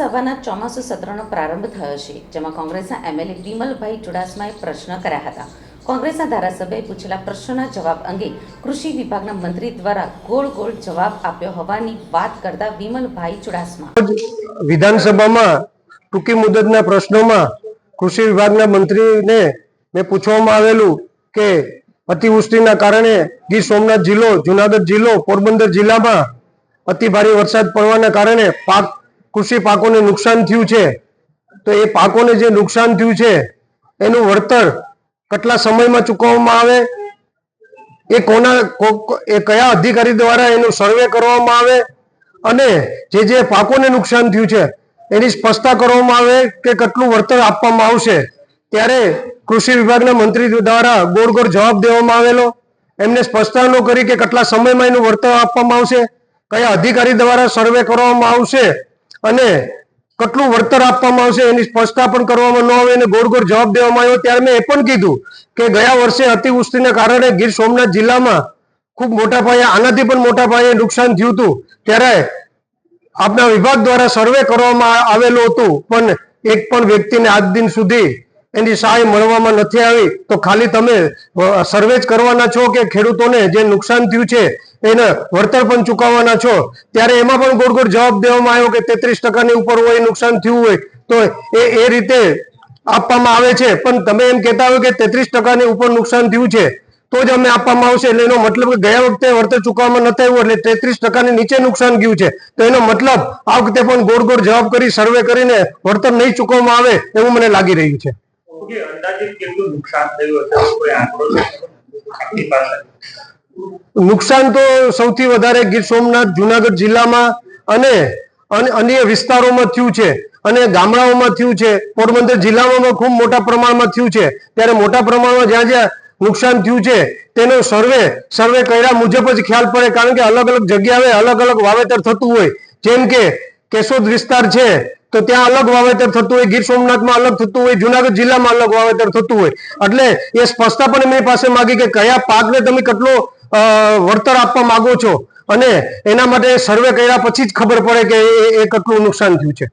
વિધાનસભાના ચોમાસુ સત્રનો પ્રારંભ થયો છે, જેમાં કોંગ્રેસના એમએલએ વિમલભાઈ ચુડાસમાએ પ્રશ્ન કર્યા હતા. કોંગ્રેસના ધારાસભ્યએ પૂછેલા પ્રશ્નોના જવાબ અંગે કૃષિ વિભાગના મંત્રી દ્વારા ગોળ ગોળ જવાબ આપ્યો હોવાની વાત કરતા વિમલભાઈ ચુડાસમા. વિધાનસભામાં ટૂંકી મુદતના પ્રશ્નોમાં કૃષિ વિભાગના મંત્રીને મેં પૂછવામાં આવેલું કે અતિવૃષ્ટિના કારણે ગીર સોમનાથ જિલ્લો, જુનાગઢ જિલ્લો, પોરબંદર જિલ્લામાં અતિ ભારે વરસાદ પડવાના કારણે પાક કૃષિ પાકોને નુકસાન થયું છે, તો એ પાકોને જે નુકસાન થયું છે, એનું વળતર કેટલા સમયમાં ચૂકવવામાં આવે? એ કોના એ કયા અધિકારી દ્વારા એનું સર્વે કરવામાં આવે? અને જે જે પાકોને નુકસાન થયું છે, એની સ્પષ્ટતા કરવામાં આવે કે કેટલું વળતર આપવામાં આવશે? ત્યારે કૃષિ વિભાગના મંત્રી દ્વારા ગોળ ગોળ જવાબ દેવામાં આવેલો. એમને સ્પષ્ટતા કરી કે કેટલા સમયમાં એનું વળતર આપવામાં આવશે, કયા અધિકારી દ્વારા સર્વે કરવામાં આવશે અને કેટલું વળતર આપવામાં આવશે એની સ્પષ્ટતા પણ કરવામાં ન આવે અને ગોળ ગોળ જવાબ દેવામાં આવ્યો ત્યારે મેં એ પણ કીધું કે ગયા વર્ષે અતિવૃષ્ટિના કારણે ગીર સોમનાથ જિલ્લામાં ખૂબ મોટા પાયે, આનાથી પણ મોટા પાયે નુકસાન થયું હતું. ત્યારે આપના વિભાગ દ્વારા સર્વે કરવામાં આવેલું હતું, પણ એક પણ વ્યક્તિને આજ દિન સુધી એની સહાય મળવામાં નથી આવી. તો ખાલી તમે સર્વે જ કરવાના છો કે ખેડૂતોને જે નુકસાન થયું છે એને વળતર પણ ચૂકવવાના છો. ત્યારે એમાં પણ ગોળ ગોળ જવાબ દેવામાં આવ્યો કે તેત્રીસ ટકાની ઉપર હોય નુકસાન થયું હોય, તો એ એ રીતે આપવામાં આવે છે. પણ તમે એમ કહેતા હોય કે તેત્રીસ ટકાની ઉપર નુકસાન થયું છે, તો જ અમે આપવામાં આવશે. એટલે એનો મતલબ ગયા વખતે વળતર ચૂકવવામાં નથી આવ્યું એટલે તેત્રીસ ટકાની નીચે નુકસાન ગયું છે. તો એનો મતલબ આ વખતે પણ ગોળ ગોળ જવાબ કરી સર્વે કરીને વળતર નહીં ચૂકવવામાં આવે એવું મને લાગી રહ્યું છે. અંદાજિત કેટલું નુકસાન થયું હશે? નુકસાન તો સૌથી વધારે ગીર સોમનાથ, જુનાગઢ જિલ્લામાં અને અન- અન્ય વિસ્તારોમાં થયું છે. અને ગામડાઓમાં થયું છે. પોરબંદર જિલ્લામાં ખૂબ મોટા પ્રમાણમાં થયું છે. ત્યારે મોટા પ્રમાણમાં જ્યાં જ્યાં નુકસાન થયું છે, તેનો સર્વે સર્વે કર્યા મુજબ જ ખ્યાલ પડે. કારણ કે અલગ અલગ જગ્યાએ અલગ અલગ વાવેતર થતું હોય. જેમ કે કેશોદ વિસ્તાર છે, તો ત્યાં અલગ વાવેતર થતું હોય. ગીર સોમનાથમાં અલગ થતું હોય. જુનાગઢ જિલ્લામાં અલગ વાવેતર થતું હોય. એટલે એ સ્પષ્ટતા પણ એમની પાસે માગી કે કયા પાકને તમે કેટલો વળતર આપવા માંગો છો? અને એના માટે સર્વે કર્યા પછી જ ખબર પડે કે એ- કેટલું નુકસાન થયું છે.